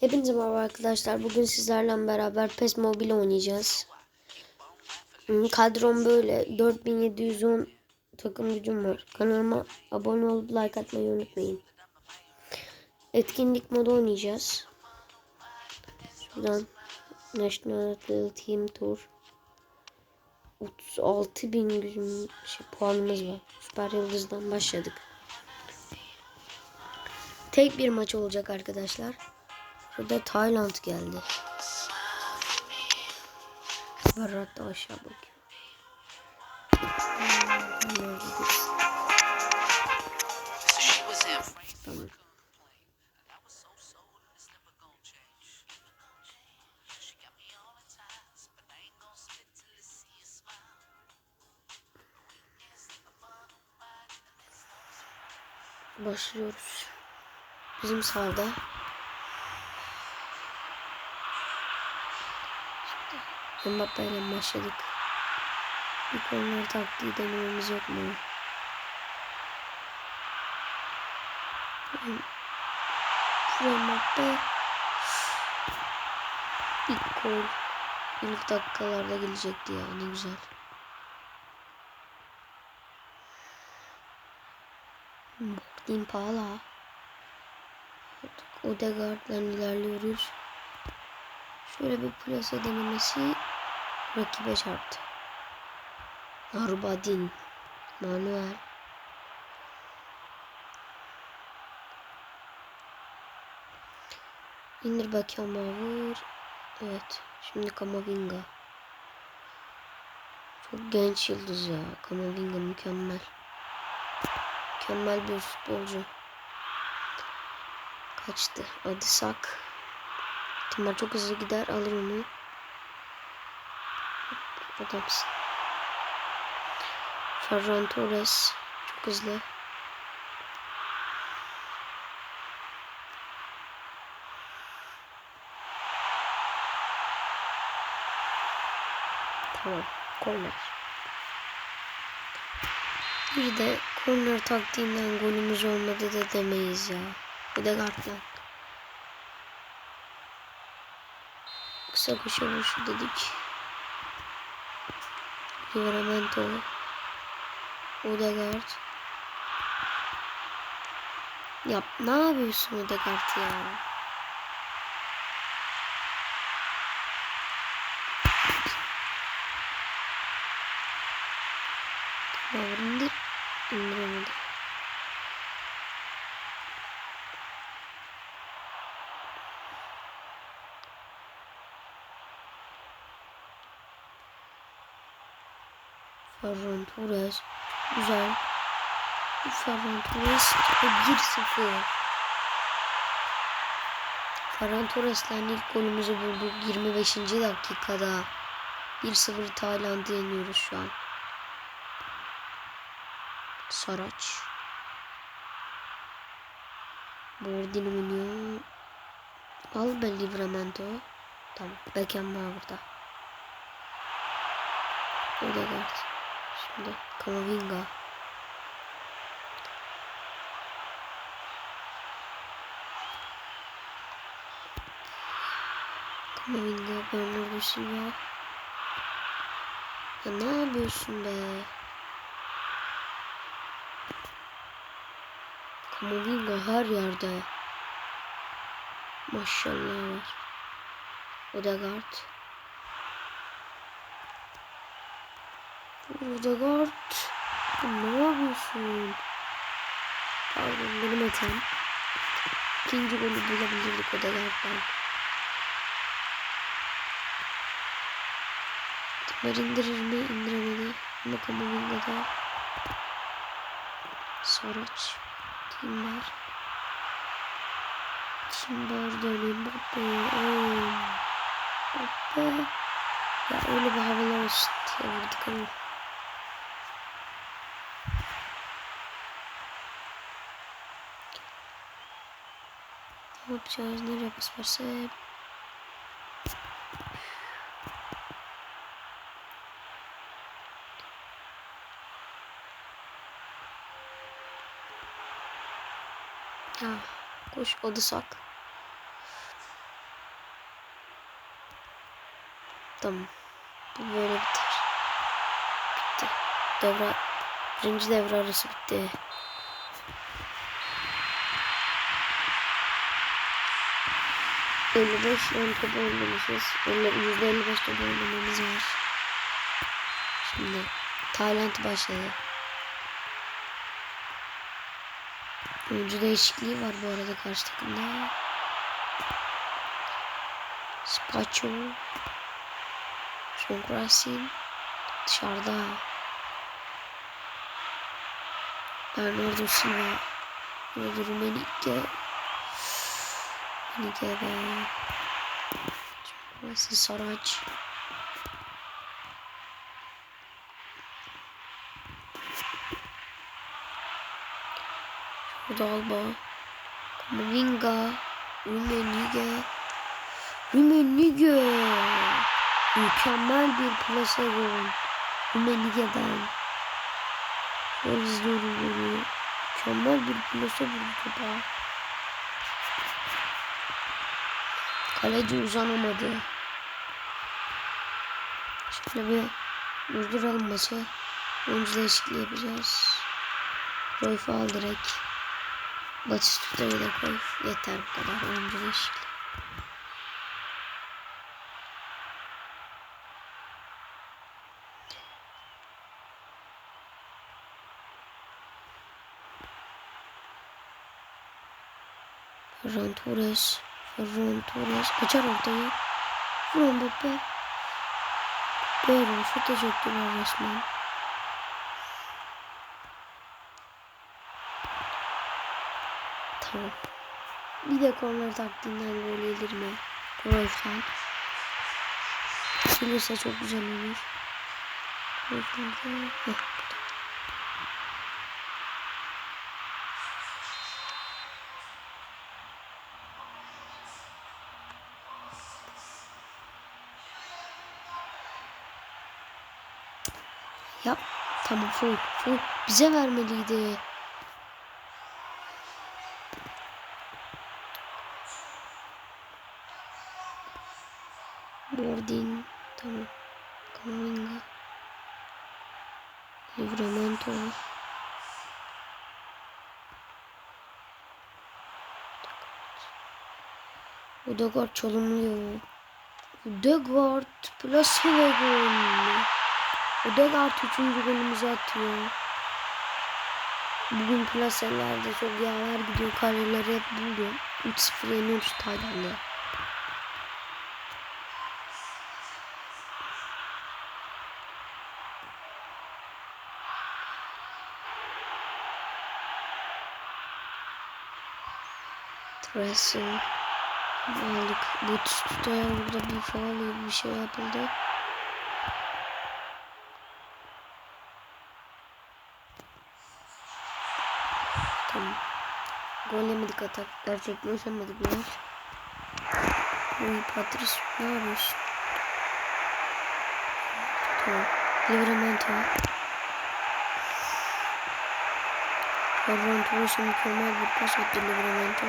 Hepinize merhaba arkadaşlar. Bugün sizlerle beraber PES Mobile oynayacağız. Kadrom böyle. 4710 takım gücüm var. Kanalıma abone olup like atmayı unutmayın. Etkinlik modu oynayacağız. Şuradan National Team Tour. 36 bin gücüm şey, puanımız var. Süper Yıldız'dan başladık. Tek bir maç olacak arkadaşlar. Burada Tayland geldi. Var hatta aşağı bakıyor. I was so Mbappe başladık. Bir korner taktiği denememiz yok mu? Şuraya Mbappe. İlk gol. İlk dakikalarda gelecekti ya ne güzel. Din Pala. Odegaard'dan ilerliyoruz. Şöyle bir plase denemesi rakibe çarptı. Arbadin. Manuel. İndir bakayım vur. Evet. Şimdi Kamavinga. Çok genç yıldız ya. Kamavinga mükemmel. Mükemmel bir futbolcu. Kaçtı. Hadi sak. Timur çok hızlı gider alır onu. Adamsın. Ferran Torres çok hızlı. Tamam. Korner. Bir de korner taktiğinden golümüz olmadı da demeyiz ya. Bir de kartlan. Kısa vuruşu dedik. Livramento. Odegaard. Yap ne yapıyorsun Odegaard ya? Tamam indir. İndiremedi. Ferran Torres. Güzel. Ferran Torres ve 1-0. Ferran Torres'ten ilk golümüzü bulduk 25. dakikada. 1-0 Tayland'ı yeniyoruz şu an. Saraç. Bordin oynuyor. Al ben Livramento. Tamam. Beckham burada. Odegaard. Şimdi Kamavinga. Kamavinga, Bernardo Silva. Ya ne yapıyorsun be? Kamavinga her yerde. Maşallah var. Odegaard. Odegaard. Ya Ne yapıyorsun? Pardon benim hatam. İkinci golü bulabilirdik Odegaard'dan. Timber indirir mi? İndiremedi. Ama Kamavinga'da. Soraç. Timber. Timber dönüyor. Mbappe. Mbappe. Ya öyle bir havalar olsun diye vurduk ama. yapacağız? Nereye basarsak? Ha, ah, koş odasak. Tamam. Bu böyle biter. Bitti. Devre, birinci devre arası bitti. Elli beş yan top oynamışız. Yüzde elli beş top oynamamız var. Şimdi Tayland başladı. Oyuncu değişikliği var bu arada karşı takımda. Spacho. Sonkrasin. Dışarıda. Bernardo Silva. Burada Rumenike. Be. Burası Saraç. Şurada Alba. Kamavinga. Rumenige. Rumenige. Mükemmel bir plase gol. Rumenige'den. Şöyle izliyorum golü. Mükemmel bir plase vurdu topa. Kaleci uzanamadı. Şöyle bir durduralım maçı. Oyuncu değişikliği yapacağız. Royf'u al direkt. Batistuta'yı da koy. Yeter bu kadar oyuncu değişikliği. Ferran Torres. Ferran Torres. Açar ortayı. Vur Mbappe. Böyle şut da çektiler resmen. Tamam. Bir de korner taktiğinden gol gelir mi? Cruyff'tan. Gelirse çok güzel olur. Cruyff Yap. Tamam full full. Bize vermeliydi. Bordin. Tamam. Kamavinga. Livramento. Odegaard çalımlıyor. Odegaard plase ve gol. Odegaard 3. golümüzü atıyor. Bugün plaselerde çok yaver gidiyor. Kaleleri hep buluyor. 3-0 yeniyoruz Tayland'ı. Tressel aldık. Bu tutaya burada bir faal bir şey yapıldı. Tamam. Gol yemedik atak. Gerçekleşemedik biraz. Oy Patrice ne yapıyorsun? Tamam. Livramento. Torres'e mükemmel bir pas attı Livramento.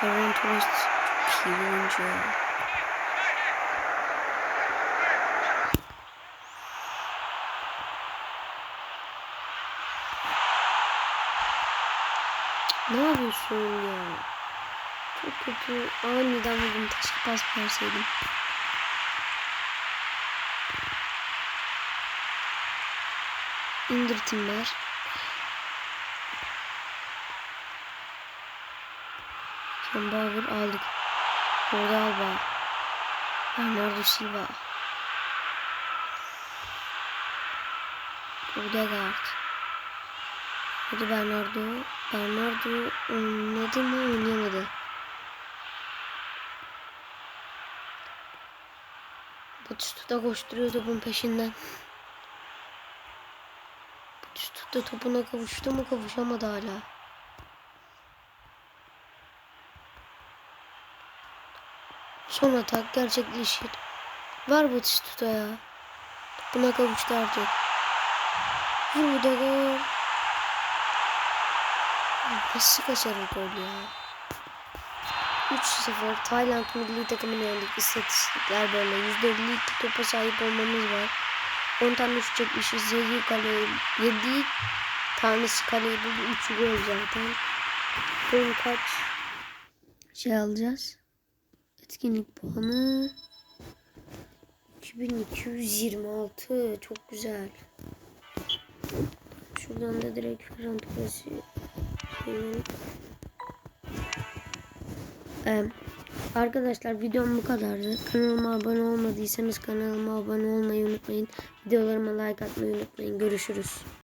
Torres çok iyi oyuncu yapıyorsun ya? Çok kötü. Aniden vurdum. Keşke pas verseydim. İndir Timber. Kembaver aldık. Orada Alba. Bernardo Silva. Odegaard. Hadi Bernardo. Bernardo oynadı mı oynayamadı. Batistuta koşturuyor topun peşinden. Batistuta topuna kavuştu mu kavuşamadı hala. Son atak gerçekleşir. Ver Batistuta ya. Topuna kavuştu artık. Vur bu da gol. Nasıl kaçar o gol ya? 3-0 Tayland milli takımını yendik. İstatistikler böyle. %52 topa sahip olmamız var. 10 tane şut çekmişiz. 7 kale 7 tanesi kaleyi buldu. 3 gol zaten. Bakalım kaç şey alacağız. Etkinlik puanı 2226 çok güzel. Şuradan da direkt Ferran Torres'i. Ee, arkadaşlar videom bu kadardı. Kanalıma abone olmadıysanız kanalıma abone olmayı unutmayın. Videolarıma like atmayı unutmayın. Görüşürüz.